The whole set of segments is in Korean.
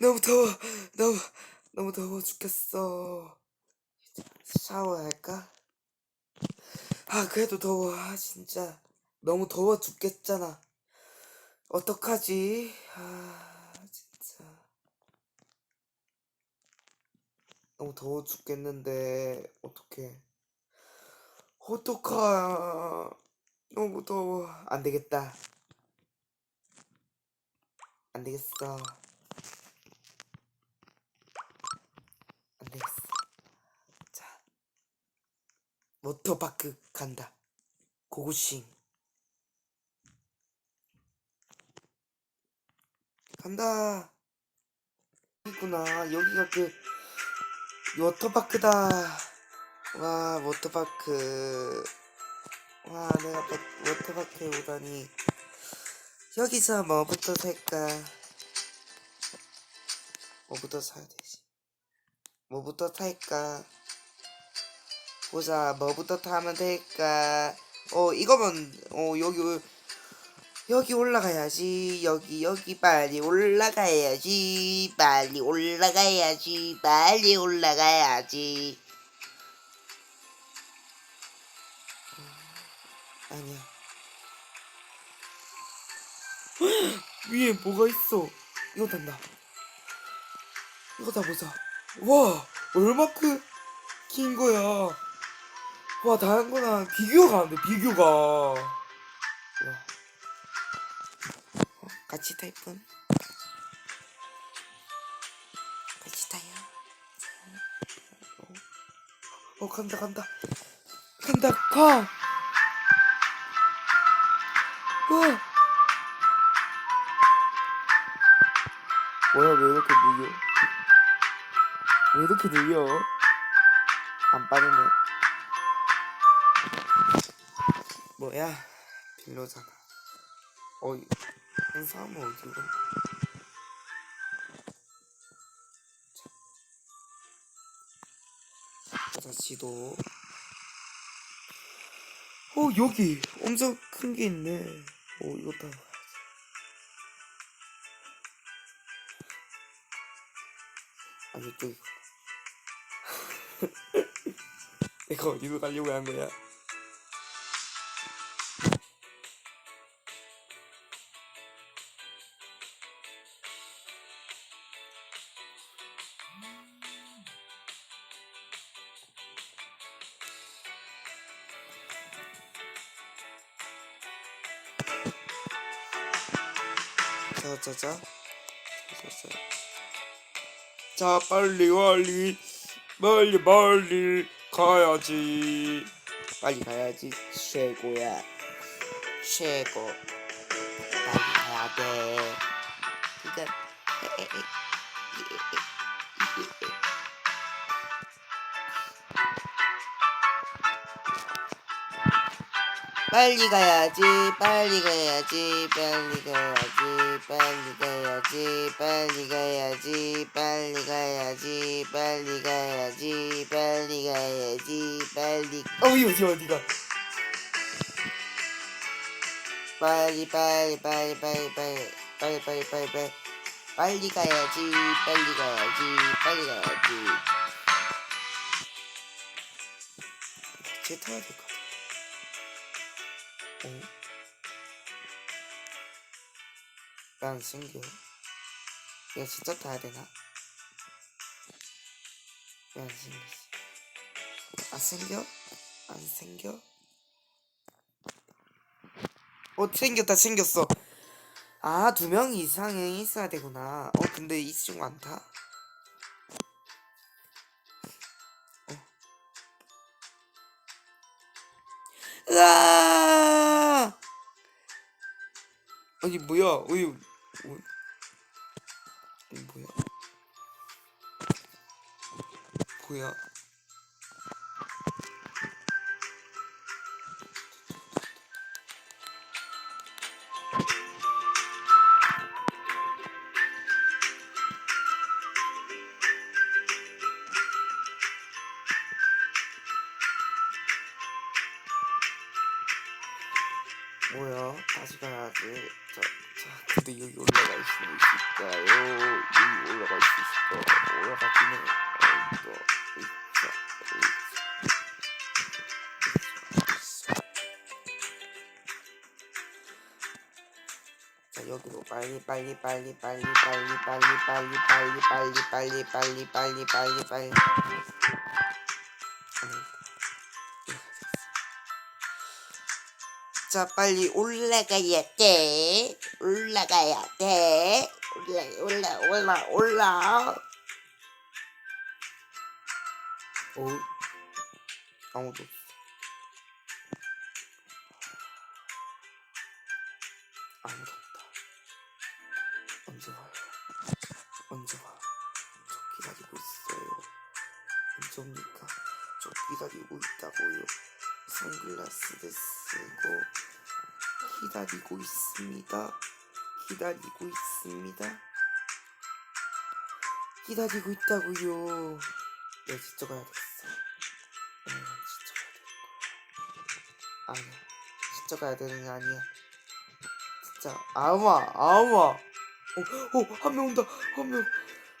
너무 더워. 너무 너무 더워 죽겠어. 샤워할까? 아 그래도 더워. 아 진짜. 너무 더워 죽겠잖아. 어떡하지? 아 진짜. 너무 더워 죽겠는데 어떡해. 어떡하. 너무 더워. 안 되겠다 안 되겠어. 안 되겠어. 자 워터파크 간다. 고고싱. 간다. 여기구나. 여기가 그 워터파크다. 와 워터파크. 와 내가 버- 워터파크에 오다니 여기서 뭐부터 살까? 뭐부터 사야 되지? 뭐부터 탈까? 보자 뭐부터 타면 될까? 어 이거면 어 여기 여기 올라가야지. 여기 여기 빨리 올라가야지. 빨리 올라가야지. 빨리 올라가야지. 어, 아니야 위에 뭐가 있어? 이거 단다. 이거 다 보자. 와 얼마큼 긴 거야. 와 다른 거랑 비교가 안 돼 비교가. 와. 어, 같이 탈 분? 같이 타요. 어, 어 간다 간다. 간다 가. 와. 뭐야 왜 이렇게 느려? 왜 이렇게 느려? 안 빠르네. 뭐야 빌로잖아. 어이 한 사람은 어디로? 자, 자 지도. 어 여기 엄청 큰 게 있네. 어 이거 다 또 이거 내가 어디로 가려고 한 거야. 자자자. 자자자 자 빨리 빨리 빨리 빨리 가야지. 빨리 가야지 최고야. 최고. 빨리 가야 돼. 그니 빨리 가야지 빨리 가야지 빨리 가야지 빨리 가야지 빨리 가야지 빨리 가야지 빨리 가야지 빨리 가야지 빨리 어디 어디 어디가 빨리 빨리 빨리 빨리 빨리 빨리 빨리 빨리 빨리 빨리 가야지 빨리 가야지 빨리 가야지 제 타야 될것 어? 난 생겨. 이거 진짜 타야 되나? 왜 안 생겼어? 안 생겨? 안 생겨? 어, 생겼다, 생겼어. 아, 두 명 이상이 있어야 되구나. 어, 근데 이 친구 안 타? 어. 으아! 아니 뭐야? 어이 뭐, 뭐야? 뭐야? 뭐야? 다시 가야지. 저, 저, 여러분들 여기 올라갈 수 있을까요? 여기 올라갈 수 있을까요? 올라가기는 어이구 있어 자 여기로 빨리 빨리 빨리 빨리 빨리 빨리 빨리 빨리 빨리 빨리 빨리 빨리 빨리 빨리 자 빨리 올라가야 돼. 올라가야 돼. 올라 올라 올라 올라. 어 아무도 아무도 없다. 언제 와요? 언제 와 저 기다리고 있어요. 언제 옵니까? 저 기다리고 있다고요. 선글라스를 쓰고 기다리고 있습니다. 기다리고 있습니다. 기다리고 있다고요. 네, 진짜 가야 되겠어. 네, 진짜 가야 되는 거야. 아니야, 진짜 가야 되는 게 아니야. 진짜 아마 아마. 어, 어, 한명 온다. 한 명,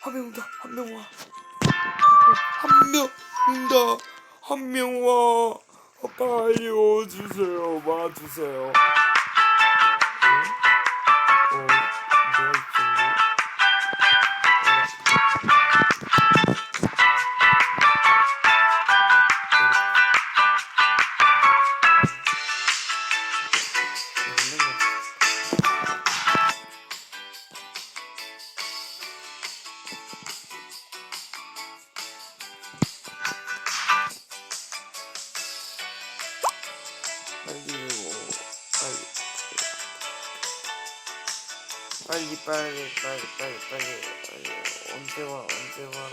한 명 온다. 한 명 와. 어, 한명 온다. 한 명 와. 어, 빨리 와주세요. 와주세요. 빨리 오, 빨리 빨리 빨리 빨리 빨리 빨리 빨리 언제 와 언제 와.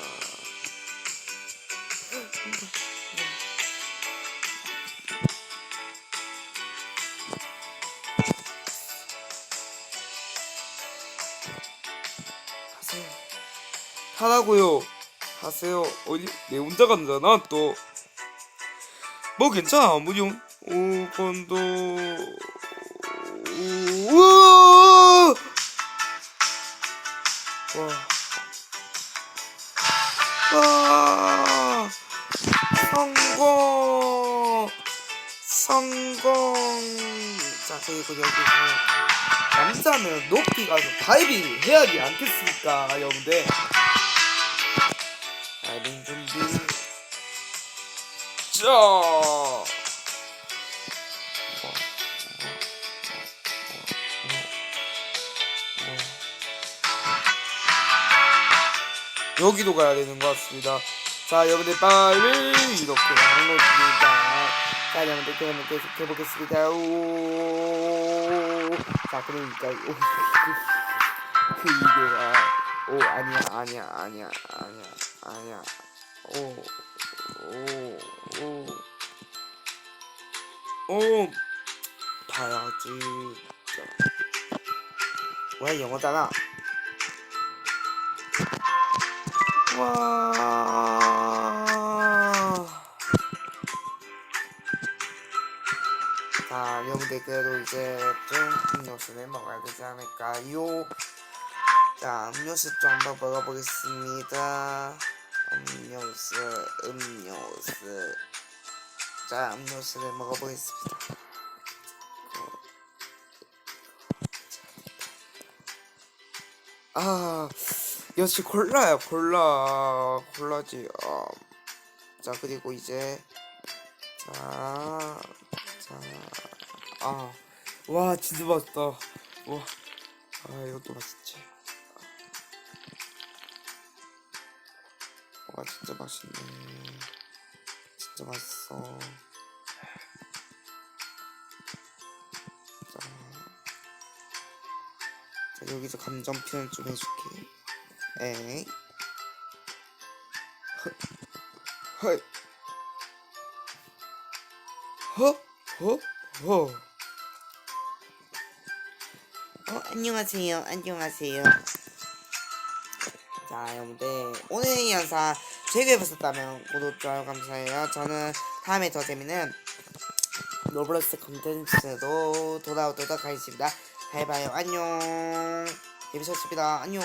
가세요. 타라고요. 가세요. 어디? 내 혼자 간잖아 또? 뭐 괜찮아 무용 오건도 우와. 와. 와 성공. 성공. 자 그리고 여기서 남자는 높이 가서 다이빙 해야 하지 않겠습니까 여러분들? 다이빙 준비. 자 여기도 가야 되는 것 같습니다. 자, 여러분들 빨리 이렇게 것입니다. 자, 여러분들 그러면 계속 해보겠습니다. 오, 자, 그러니까 오, 그 이게가 오 아니야 아니야 아니야 아니야 아니야 오 오, 오, 오, 봐야지. 자. 왜 영어잖아. 와. 자, 여러분들 그래도 이제 좀 음료수를 먹어야 되지 않을까요? 자, 음료수 좀 한번 먹어보겠습니다. 음료수, 음료수. 자, 음료수를 먹어보겠습니다. 아, 역시 콜라야, 콜라. 콜라지. 어. 자, 그리고 이제, 자, 자, 아. 와, 진짜 맛있다. 와. 아, 이것도 맛있지. 와, 진짜 맛있네. 진짜 맛있어. 자. 자, 여기서 감정 표현 좀 해줄게. 에이. 허. 허. 허. 허. 허. 어, 안녕하세요. 안녕하세요. 자, 여러분들. 오늘 영상 재미있게 보셨다면 구독, 좋아요 감사해요. 저는 다음에 더 재밌는 로블록스 콘텐츠로 돌아오도록 하겠습니다. 잘 봐요 안녕 재밌었습니다. 안녕